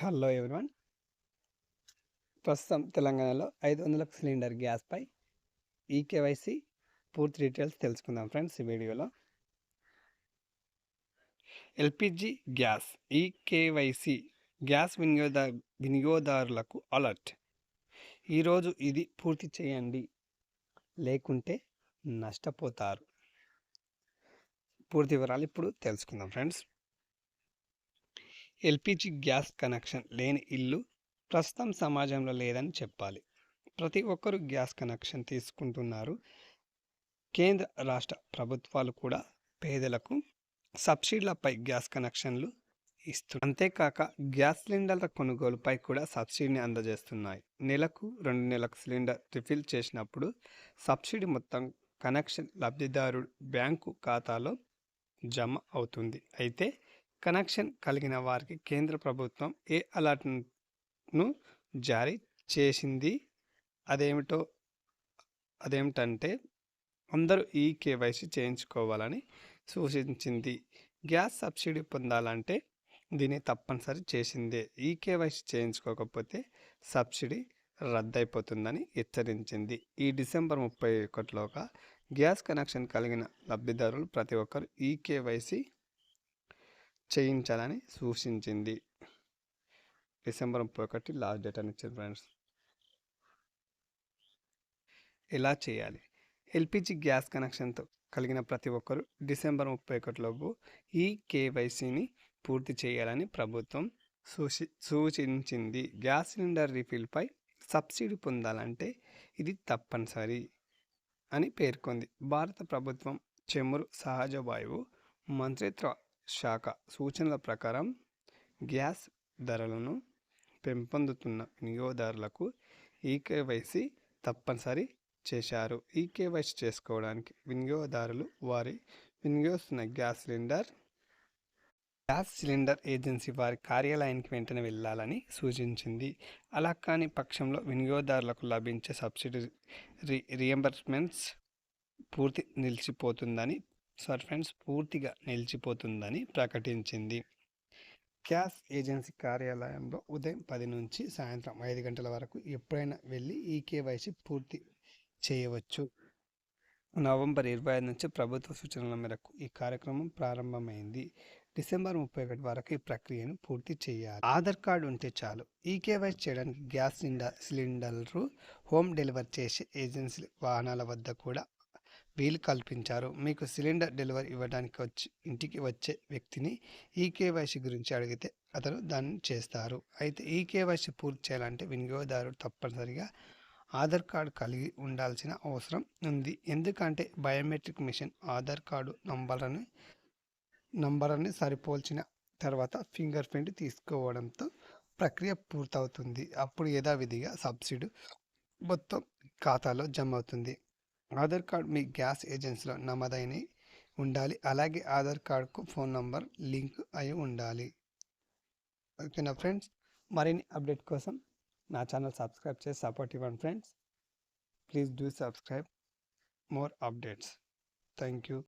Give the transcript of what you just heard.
Hello everyone ప్రస్తుతం తెలంగాణలో ఐదు వందల సిలిండర్ గ్యాస్పై ఈకేవైసీ పూర్తి డీటెయిల్స్ తెలుసుకుందాం ఫ్రెండ్స్ ఈ వీడియోలో. ఎల్పిజి గ్యాస్ ఈకేవైసీ గ్యాస్ వినియోగ వినియోగదారులకు అలర్ట్. ఈరోజు ఇది పూర్తి చేయండి. లేకుంటే నష్టపోతారు. పూర్తి వివరాలు ఇప్పుడు తెలుసుకుందాం ఫ్రెండ్స్. ఎల్పిజి గ్యాస్ కనెక్షన్ లేని ఇల్లు ప్రస్తుతం సమాజంలో లేదని చెప్పాలి. ప్రతి ఒక్కరూ గ్యాస్ కనెక్షన్ తీసుకుంటున్నారు. కేంద్ర రాష్ట్ర ప్రభుత్వాలు కూడా పేదలకు సబ్సిడీలపై గ్యాస్ కనెక్షన్లు ఇస్తు అంతేకాక గ్యాస్ సిలిండర్ల కొనుగోలుపై కూడా సబ్సిడీని అందజేస్తున్నాయి. నెలకు రెండు నెలలకు సిలిండర్ రిఫిల్ చేసినప్పుడు సబ్సిడీ మొత్తం కనెక్షన్ లబ్ధిదారుడు బ్యాంకు ఖాతాలో జమ అవుతుంది. అయితే కనెక్షన్ కలిగిన వారికి కేంద్ర ప్రభుత్వం ఏ అలర్ట్ను జారీ చేసింది? అదేమిటో అదేమిటంటే అందరూ ఈ కేవైసీ చేయించుకోవాలని సూచించింది. గ్యాస్ సబ్సిడీ పొందాలంటే దీన్ని తప్పనిసరి చేసిందే. ఈ కేవైసీ చేయించుకోకపోతే సబ్సిడీ రద్దయిపోతుందని హెచ్చరించింది. ఈ డిసెంబర్ ముప్పై ఒకటిలోగా గ్యాస్ కనెక్షన్ కలిగిన లబ్ధిదారులు ప్రతి ఒక్కరు ఈ కేవైసీ చేయించాలని సూచించింది. డిసెంబర్ ముప్పై ఒకటి లాస్ట్ డేట్ అని ఇచ్చింది ఫ్రెండ్స్. ఎలా చేయాలి? ఎల్పిజి గ్యాస్ కనెక్షన్తో కలిగిన ప్రతి ఒక్కరూ డిసెంబర్ ముప్పై ఒకటిలోపు ఈ కేవైసీని పూర్తి చేయాలని ప్రభుత్వం సూచి సూచించింది. గ్యాస్ సిలిండర్ రీఫిల్పై సబ్సిడీ పొందాలంటే ఇది తప్పనిసరి అని పేర్కొంది. భారత ప్రభుత్వం చెమురు సహజ వాయువు మంత్రిత్వ శాఖ సూచనల ప్రకారం గ్యాస్ ధరలను పెంపొందుతున్న వినియోగదారులకు ఈకేవైసీ తప్పనిసరి చేశారు. ఈకేవైసీ చేసుకోవడానికి వినియోగదారులు వారి వినియోగిస్తున్న gas cylinder gas cylinder agency వారి కార్యాలయానికి వెంటనే వెళ్ళాలని సూచించింది. అలా కాని పక్షంలో వినియోగదారులకు లభించే సబ్సిడీ రీ రియంబర్స్మెంట్స్ పూర్తి నిలిచిపోతుందని సర్ఫెన్స్ పూర్తిగా నిలిచిపోతుందని ప్రకటించింది. గ్యాస్ ఏజెన్సీ కార్యాలయంలో ఉదయం పది నుంచి సాయంత్రం ఐదు గంటల వరకు ఎప్పుడైనా వెళ్ళి ఈ కేవైసీ పూర్తి చేయవచ్చు. నవంబర్ ఇరవై ఐదు నుంచి ప్రభుత్వ సూచనల మేరకు ఈ కార్యక్రమం ప్రారంభమైంది. డిసెంబర్ ముప్పై ఒకటి వరకు ఈ ప్రక్రియను పూర్తి చేయాలి. ఆధార్ కార్డు ఉంటే చాలు. ఈ చేయడానికి గ్యాస్ సిలిండర్ సిలిండర్లు హోమ్ డెలివరీ చేసే ఏజెన్సీ వాహనాల వద్ద కూడా వీలు కల్పించారు. మీకు సిలిండర్ డెలివరీ ఇవ్వడానికి వచ్చి ఇంటికి వచ్చే వ్యక్తిని ఈ కేవైసీ గురించి అడిగితే అతను దాన్ని చేస్తారు. అయితే ఈ కేవైసీ పూర్తి చేయాలంటే వినియోగదారుడు తప్పనిసరిగా ఆధార్ కార్డు కలిగి ఉండాల్సిన అవసరం ఉంది. ఎందుకంటే బయోమెట్రిక్ మిషన్ ఆధార్ కార్డు నంబర్ని నంబర్ని సరిపోల్చిన తర్వాత ఫింగర్ ప్రింట్ తీసుకోవడంతో ప్రక్రియ పూర్తవుతుంది. అప్పుడు యథావిధిగా సబ్సిడీ మొత్తం ఖాతాలో జమ అవుతుంది. ఆధార్ కార్డ్ మీ గ్యాస్ ఏజెన్సీలో నమోదైన ఉండాలి. అలాగే ఆధార్ కార్డ్కు ఫోన్ నంబర్ లింక్ అయి ఉండాలి. ఓకేనా ఫ్రెండ్స్? మరిన్ని అప్డేట్ కోసం నా ఛానల్ సబ్స్క్రైబ్ చేసి సపోర్ట్ ఇవ్వండి friends. Please do subscribe more updates. Thank you.